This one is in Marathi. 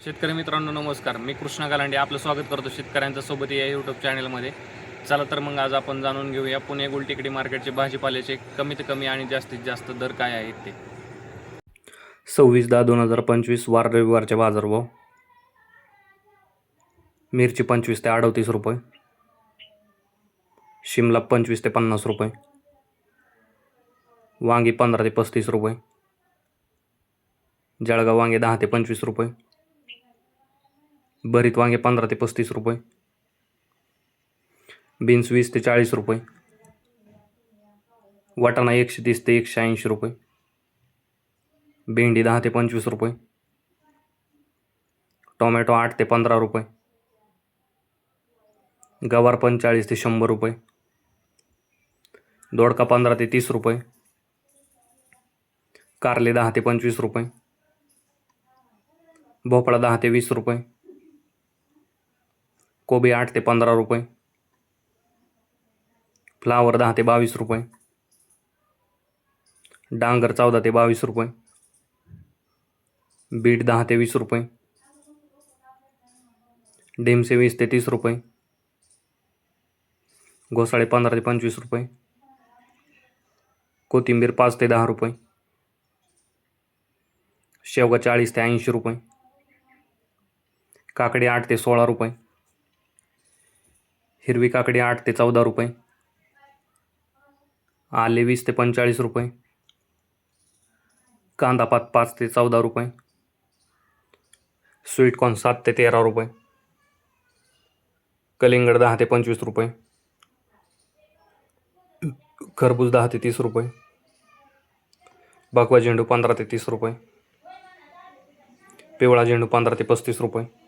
शेतकरी मित्रांनो नमस्कार. मी कृष्णा गालांडे आपलं स्वागत करतो शेतकऱ्यांच्या सोबत या यूट्यूब चॅनलमध्ये चला तर मग आज आपण जाणून घेऊया पुणे गुलटिकडी मार्केटचे भाजीपाल्याचे कमीत कमी आणि जास्तीत जास्त दर काय आहेत ते. सव्वीस दहा दोन हजार पंचवीस वार रविवारचे बाजारभाव मिरची पंचवीस ते अडतीस रुपये. शिमला पंचवीस ते पन्नास रुपये. वांगी पंधरा ते पस्तीस रुपये. जळगाव वांगे दहा ते पंचवीस रुपये. भरीत वांगे पंधरा ते पस्तीस रुपये. बीन्स वीस ते चाळीस रुपये. वाटाणा एकशे तीस ते एकशे ऐंशी रुपये. भेंडी दहा ते पंचवीस रुपये. टोमॅटो आठ ते पंधरा रुपये. गवार पंचेचाळीस ते शंभर रुपये. दोडका पंधरा ते तीस रुपये. कारले दहा ते पंचवीस रुपये. भोपळा दहा ते वीस रुपये. कोबी आठ ते पंधरा रुपये. फ्लावर दहा ते बावीस रुपये. डांगर चौदा ते बावीस रुपये. बीट दहा ते वीस रुपये. डेमसे वीस ते तीस रुपये. घोसाळे पंधरा ते पंचवीस रुपये. कोथिंबीर पाच ते दहा रुपये. शेवगा चाळीस ते ऐंशी रुपये. काकडी आठ ते सोळा रुपये. हिरवी काकडी आठ ते चौदा रुपये. आले वीस ते पंचेचाळीस रुपये. कांदा पात पाच ते चौदा रुपये. स्वीटकॉर्न सात ते तेरा रुपये. कलिंगड दहा ते पंचवीस रुपये. खरबूज दहा ते तीस रुपये. बकवा झेंडू पंधरा ते तीस रुपये. पिवळा झेंडू पंधरा ते पस्तीस रुपये.